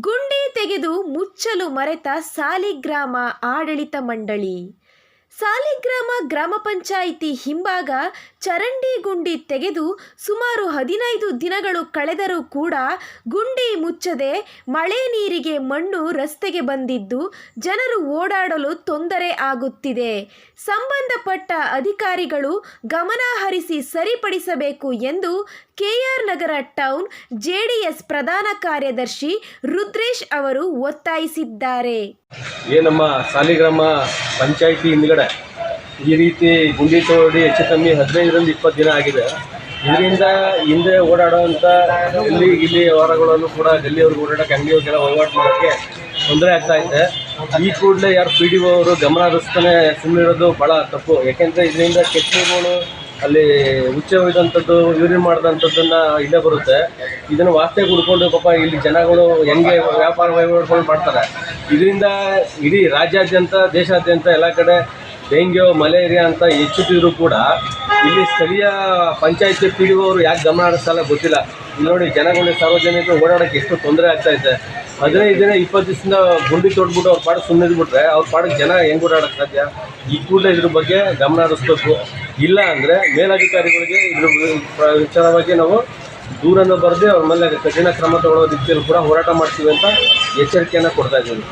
ಗುಂಡಿ ತೆಗೆದು ಮುಚ್ಚಲು ಮರೆತ ಸಾಲಿಗ್ರಾಮ ಆಡಳಿತ ಮಂಡಳಿ. ಸಾಲಿಗ್ರಾಮ ಗ್ರಾಮ ಪಂಚಾಯಿತಿ ಹಿಂಭಾಗ ಚರಂಡಿ ಗುಂಡಿ ತೆಗೆದು ಸುಮಾರು ಹದಿನೈದು ದಿನಗಳು ಕಳೆದರೂ ಕೂಡ ಗುಂಡಿ ಮುಚ್ಚದೆ ಮಳೆ ನೀರಿಗೆ ಮಣ್ಣು ರಸ್ತೆಗೆ ಬಂದಿದ್ದು ಜನರು ಓಡಾಡಲು ತೊಂದರೆ ಆಗುತ್ತಿದೆ. ಸಂಬಂಧಪಟ್ಟ ಅಧಿಕಾರಿಗಳು ಗಮನ ಹರಿಸಿ ಸರಿಪಡಿಸಬೇಕು ಎಂದು ಕೆಆರ್ ನಗರ ಟೌನ್ ಜೆಡಿಎಸ್ ಪ್ರಧಾನ ಕಾರ್ಯದರ್ಶಿ ರುದ್ರೇಶ್ ಅವರು ಒತ್ತಾಯಿಸಿದ್ದಾರೆ. ಈ ನಮ್ಮ ಸಾಲಿಗ್ರಾಮ ಪಂಚಾಯಿತಿ ಹಿಂದ್ಗಡೆ ಈ ರೀತಿ ಗುಂಡಿ ತೋಡಿ ಹೆಚ್ಚು ಕಮ್ಮಿ ಹದಿನೈದರಿಂದ ಇಪ್ಪತ್ತು ದಿನ ಆಗಿದೆ. ಇದರಿಂದ ಹಿಂದೆ ಓಡಾಡುವಂಥ ಇಲ್ಲಿ ಇಲ್ಲಿ ವ್ಯವಹಾರಗಳನ್ನು ಕೂಡ ಗಲ್ಲಿಯವ್ರಿಗೆ ಓಡಾಡೋಕೆ ಅಂಗಡಿಯವ್ರಿಗೆಲ್ಲ ವಹಿವಾಟು ಮಾಡೋಕ್ಕೆ ತೊಂದರೆ ಆಗ್ತಾ ಇದೆ. ಈ ಕೂಡಲೇ ಯಾರು ಪಿ ಡಿ ಒ ಅವರು ಗಮನ ಹರಿಸ್ತಾನೆ ಸುಮ್ಮನಿರೋದು ಭಾಳ ತಪ್ಪು. ಯಾಕೆಂದರೆ ಇದರಿಂದ ಕೆಟ್ಟ ಅಲ್ಲಿ ಉಚ್ಚೆ ಒಯ್ದಂಥದ್ದು, ಯೂರಿನ್ ಮಾಡಿದಂಥದ್ದನ್ನ ಇಲ್ಲೇ ಬರುತ್ತೆ. ಇದನ್ನು ವಾಸ್ತೆ ಕುಡ್ಕೊಂಡು ಪಾಪ ಇಲ್ಲಿ ಜನಗಳು ಹೆಂಗೆ ವ್ಯಾಪಾರ ವಹಿವಾಟುಗಳು ಮಾಡ್ತಾರೆ. ಇದರಿಂದ ಇಡೀ ರಾಜ್ಯಾದ್ಯಂತ, ದೇಶಾದ್ಯಂತ ಎಲ್ಲ ಕಡೆ ಡೆಂಗ್ಯೂ, ಮಲೇರಿಯಾ ಅಂತ ಹೆಚ್ಚುತ್ತಿದ್ರು ಕೂಡ ಇಲ್ಲಿ ಸ್ಥಳೀಯ ಪಂಚಾಯತಿ ಪಿ ಡಿ ಅವರು ಯಾಕೆ ಗಮನ ಹರಿಸಲ್ಲ ಗೊತ್ತಿಲ್ಲ. ನೋಡಿ ಜನಗಳು ಸಾರ್ವಜನಿಕರು ಓಡಾಡೋಕೆ ಎಷ್ಟು ತೊಂದರೆ ಆಗ್ತಾ ಇದೆ. ಹದಿನೈದು ದಿನ, ಇಪ್ಪತ್ತು ದಿವಸದಿಂದ ಗುಂಡಿ ತೊಡ್ಬಿಟ್ಟು ಅವ್ರ ಪಾಡಕ್ಕೆ ಸುಮ್ಮನೆ ಇದ್ಬಿಟ್ರೆ ಅವ್ರ ಪಾಡಕ್ಕೆ ಜನ ಹೆಂಗೆ ಓಡಾಡಕ್ಕೆ ಸಾಧ್ಯ? ಈ ಕೂಡಲೇ ಇದ್ರ ಬಗ್ಗೆ ಗಮನ ಹರಿಸ್ಬೇಕು. ಇಲ್ಲ ಅಂದರೆ ಮೇಲಧಿಕಾರಿಗಳಿಗೆ ಇದ್ರ ವಿಚಾರವಾಗಿ ನಾವು ದೂರನ್ನು ಬರೆದು ಅವ್ರ ಮೇಲೆ ಕಠಿಣ ಕ್ರಮ ತಗೊಳ್ಳೋ ರೀತಿಯಲ್ಲಿ ಕೂಡ ಹೋರಾಟ ಮಾಡ್ತೀವಿ ಅಂತ ಎಚ್ಚರಿಕೆಯನ್ನು ಕೊಡ್ತಾ ಇದ್ದೀವಿ.